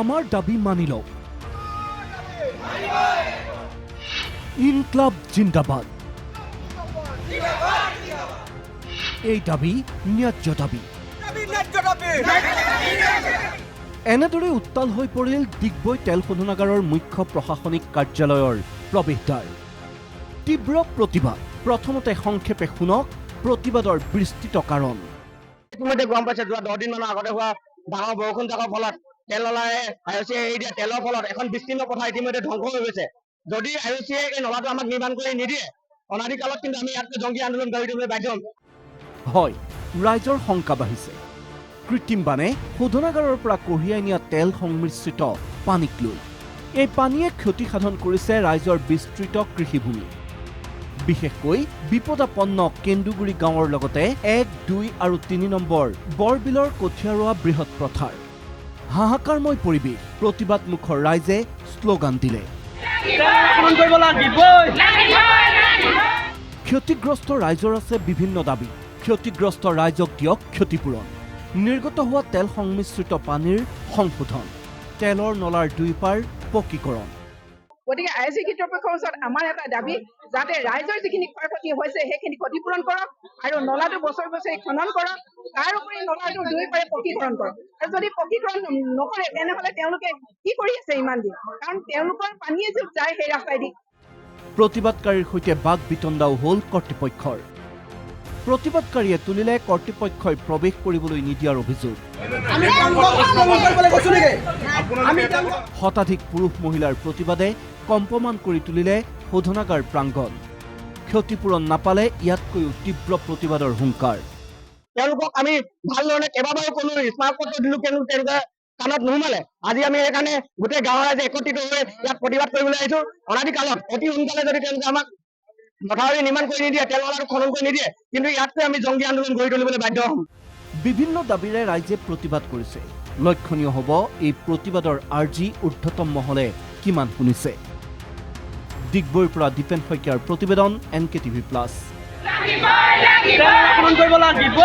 আমাৰ দাবি মানি লওক ইনক্লাব জিন্দাবাদ। এই দাবি ন্যায্য দাবি। এনেদৰে উত্তাল হৈ পৰিল ডিগবৈ তেল শোধনাগাৰৰ মুখ্য প্ৰশাসনিক কাৰ্যালয়ৰ প্ৰৱেশদ্বাৰ। তীব্ৰ প্ৰতিবাদ। প্ৰথমতে সংক্ষেপে শুনক প্ৰতিবাদৰ বিস্তৃত কাৰণ। ইতিমধ্যে গম পাইছে, যোৱা দহ দিন মানৰ আগতে হোৱা ডাঙৰ বৰষুণ জাকৰ ফলত তেল নলাই আই অ' চিয়ে এৰি দিয়া। তেলৰ ফলত এখন বিস্তীৰ্ণ পথাৰ ইতিমধ্যে ধ্বংস হৈ গৈছে। যদি আই অ' চিয়ে এই নলাটো আমাক নিৰ্মাণ কৰি নিদিয়ে অনাদি কালত কিন্তু আমি ইয়াত জংগী আন্দোলন গঢ়ি তুলিবলৈ বাধ্য হ'ম। হয়, ৰাইজৰ শংকা বাঢ়িছে। কৃত্ৰিম বানে শোধনাগাৰৰ পৰা কঢ়িয়াই নিয়া তেল সংমিশ্ৰিত পানীক লৈ। এই পানীয়ে ক্ষতি সাধন কৰিছে ৰাইজৰ বিস্তৃত কৃষিভূমি। বিশেষকৈ বিপদাপন্ন কেন্দুগুৰি গাঁৱৰ লগতে এক, দুই আৰু তিনি নম্বৰ বৰবিলৰ কঠীয়া ৰোৱা বৃহৎ পথাৰ। হাহাকাৰময় পৰিৱেশ প্ৰতিবাদমুখৰ ৰাইজে শ্লোগান দিলে। ক্ষতিগ্ৰস্ত ৰাইজৰ আছে বিভিন্ন দাবী। ক্ষতিগ্ৰস্ত ৰাইজক দিয়ক ক্ষতিপূৰণ। নিৰ্গত হোৱা তেল সংমিশ্ৰিত পানীৰ সংশোধন। তেলৰ নলাৰ দুইপাৰ পকীকৰণ। গতিকে আই চি কৰ্তৃপক্ষৰ ওচৰত আমাৰ এটা দাবি যাতে ৰাইজৰ যিখিনি ক্ষয় ক্ষতি হৈছে সেইখিনি ক্ষতিপূৰণ কৰক আৰু নলাটো বছৰি বছৰি খনন কৰক তাৰ উপৰি নলাটো দুই পাৰে পকীকৰণ কৰক। আৰু যদি পকীকৰণ নকৰে তেনেহলে তেওঁলোকে কি কৰি আছে ইমান দিন? কাৰণ তেওঁলোকৰ পানীয়ে যে যায় সেই ৰাস্তাইদি প্ৰতিবাদকাৰীৰ সৈতে বাক বিতণ্ডাও হ'ল কৰ্তৃপক্ষৰ। প্ৰতিবাদকাৰীয়ে তুলিলে কৰ্তৃপক্ষই প্ৰৱেশ কৰিবলৈ নিদিয়াৰ অভিযোগ। শতাধিক পুৰুষ মহিলাৰ প্ৰতিবাদে কম্পমান কৰি তুলিলে শোধনাগাৰ প্ৰাংগণ। ক্ষতিপূৰণ নাপালে ইয়াতকৈও তীব্ৰ প্ৰতিবাদৰ হুংকাৰ। তেওঁলোকক আমি ভালো ধৰণে কেইবাবাৰো কোনো স্মাৰক পত্ৰ দিলো কিন্তু তেওঁলোকে কাণত নুসুমালে। আজি আমি সেইকাৰণে গোটেই গাঁৱৰ ৰাইজে একত্ৰিত হৈ ইয়াত প্ৰতিবাদ কৰিবলৈ আহিছো। অনাদি কালত অতি সোনকালে যদি তেওঁলোকে আমাক মথাউৰি নিৰ্মাণ কৰি নিদিয়ে নলাটো খনন কৰি নিদিয়ে কিন্তু ইয়াতকৈ আমি জংগী আন্দোলন গঢ়ি তুলিবলৈ বাধ্য হ'ম। বিভিন্ন দাবীৰে ৰাইজে প্ৰতিবাদ কৰিছে। লক্ষণীয় হ'ব এই প্ৰতিবাদৰ আৰ্জি ঊৰ্ধতম মহলে কিমান শুনিছে? ডিগবৈৰ পৰা দীপেন শইকীয়াৰ প্ৰতিবেদন এন কে টিভি প্লাছ লাগিব